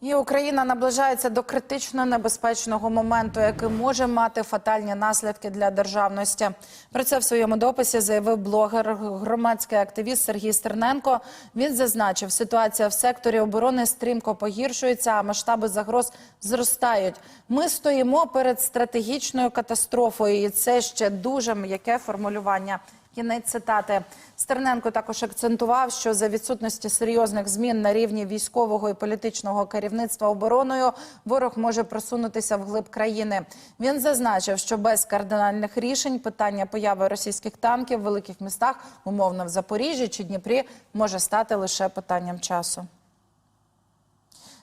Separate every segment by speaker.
Speaker 1: І Україна наближається до критично небезпечного моменту, який може мати фатальні наслідки для державності. Про це в своєму дописі заявив блогер, громадський активіст Сергій Стерненко. Він зазначив, ситуація в секторі оборони стрімко погіршується, а масштаби загроз зростають. Ми стоїмо перед стратегічною катастрофою, і це ще дуже м'яке формулювання. Кінець цитати Стерненко також акцентував, що за відсутності серйозних змін на рівні військового і політичного керівництва обороною ворог може просунутися вглиб країни. Він зазначив, що без кардинальних рішень питання появи російських танків в великих містах, умовно в Запоріжжі чи Дніпрі, може стати лише питанням часу.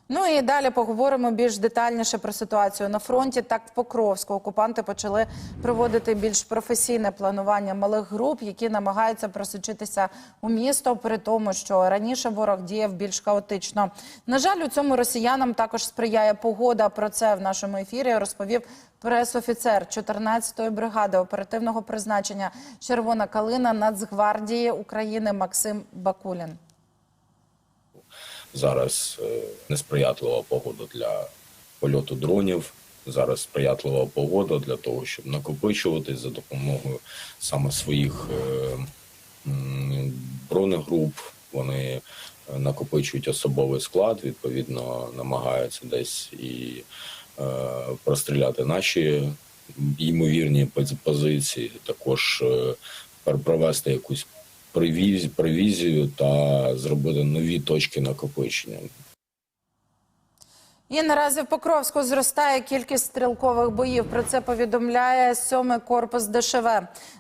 Speaker 1: Ну і далі поговоримо більш детальніше про ситуацію на фронті. Так, в Покровську окупанти почали проводити більш професійне планування малих груп, які намагаються просочитися у місто, при тому, що раніше ворог діяв більш хаотично. На жаль, у цьому росіянам також сприяє погода. Про це в нашому ефірі розповів пресофіцер 14-ї бригади оперативного призначення Червона калина Нацгвардії України Максим Бакулін.
Speaker 2: Зараз е, несприятлива погода для польоту дронів. Зараз сприятлива погода для того, щоб накопичуватись за допомогою саме своїх е, бронегруп. Вони е, накопичують особовий склад, відповідно, намагаються десь і простріляти наші ймовірні позиції, також провести якусь привіз, привізію та зробити нові точки накопичення.
Speaker 1: І наразі в Покровську зростає кількість стрілкових боїв. Про це повідомляє сьомий корпус ДШВ.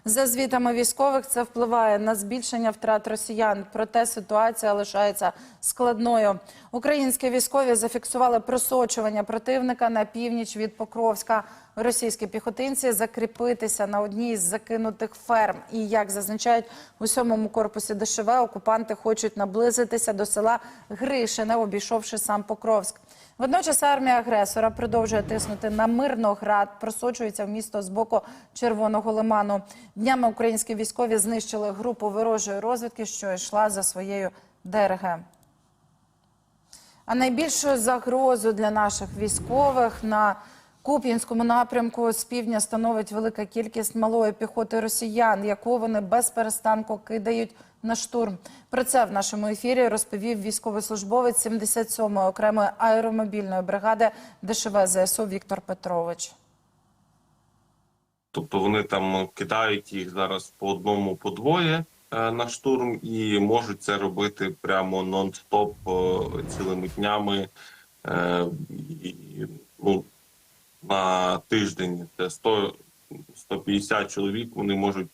Speaker 1: За звітами військових, це впливає на збільшення втрат росіян. Проте ситуація лишається складною. Українські військові зафіксували просочування противника на північ від Покровська. Російські піхотинці закріпитися на одній з закинутих ферм. І як зазначають у сьомому корпусі ДШВ, окупанти хочуть наблизитися до села Гришине, обійшовши сам Покровськ. Водночас армія агресора продовжує тиснути на Мирноград, просочується в місто з боку Червоного лиману. Днями українські військові знищили групу ворожої розвідки, що йшла за своєю ДРГ. А найбільшу загрозу для наших військових на Куп'янському напрямку з півдня становить велика кількість малої піхоти росіян, яку вони без перестанку кидають на штурм. Про це в нашому ефірі розповів військовослужбовець 77-ї окремої аеромобільної бригади ДШВ ЗСУ Віктор Петрович.
Speaker 3: Тобто вони там кидають їх зараз по одному, по двоє е, на штурм і можуть це робити прямо нон-стоп е, цілими днями. Е, ну, на тиждень це 100, 150 чоловік. Вони можуть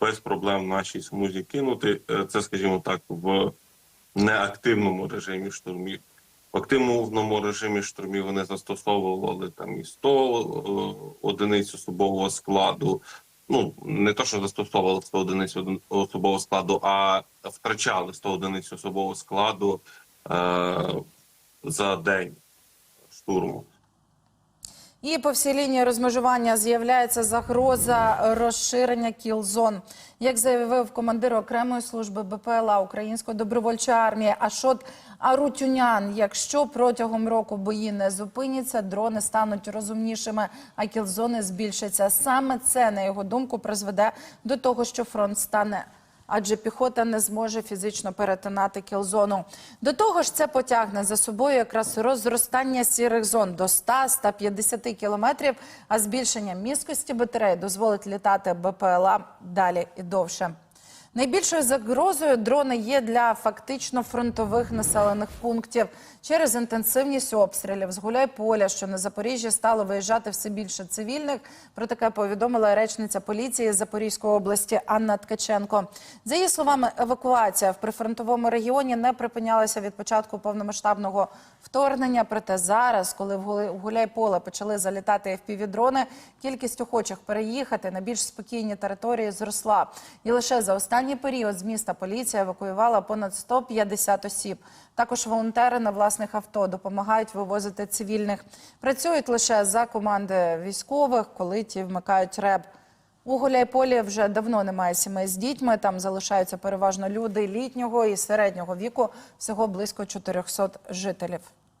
Speaker 3: без проблем нашій смузі кинути. Е, Це, скажімо так, в неактивному режимі штурмів. В активному режимі штурмів вони застосовували там і 100 е, одиниць особового складу. Ну не то, що застосовували 100 одиниць один- особового складу, а втрачали 100 одиниць особового складу е, за день штурму.
Speaker 1: І по всій лінії розмежування з'являється загроза розширення кіл-зон. Як заявив командир окремої служби БПЛА Української добровольчої армії Ашот Арутюнян, якщо протягом року бої не зупиняться, дрони стануть розумнішими, а кіл-зони збільшаться. Саме це, на його думку, призведе до того, що фронт стане адже піхота не зможе фізично перетинати кілзону. До того ж, це потягне за собою якраз розростання сірих зон до 100-150 кілометрів, а збільшення міськості батареї дозволить літати БПЛА далі і довше. Найбільшою загрозою дрони є для фактично фронтових населених пунктів. Через інтенсивність обстрілів з Гуляйполя, що на Запоріжжі стало виїжджати все більше цивільних. Про таке повідомила речниця поліції Запорізької області Анна Ткаченко. За її словами, евакуація в прифронтовому регіоні не припинялася від початку повномасштабного вторгнення. Проте зараз, коли в Гуляйполе почали залітати FPV-дрони, кількість охочих переїхати на більш спокійні території зросла. І лише за останній період з міста поліція евакуювала понад 150 осіб. Також волонтери на власних авто допомагають вивозити цивільних. Працюють лише за команди військових, коли ті вмикають реб. У Гуляйполі вже давно немає сімей з дітьми. Там залишаються переважно люди літнього і середнього віку, всього близько 400 жителів.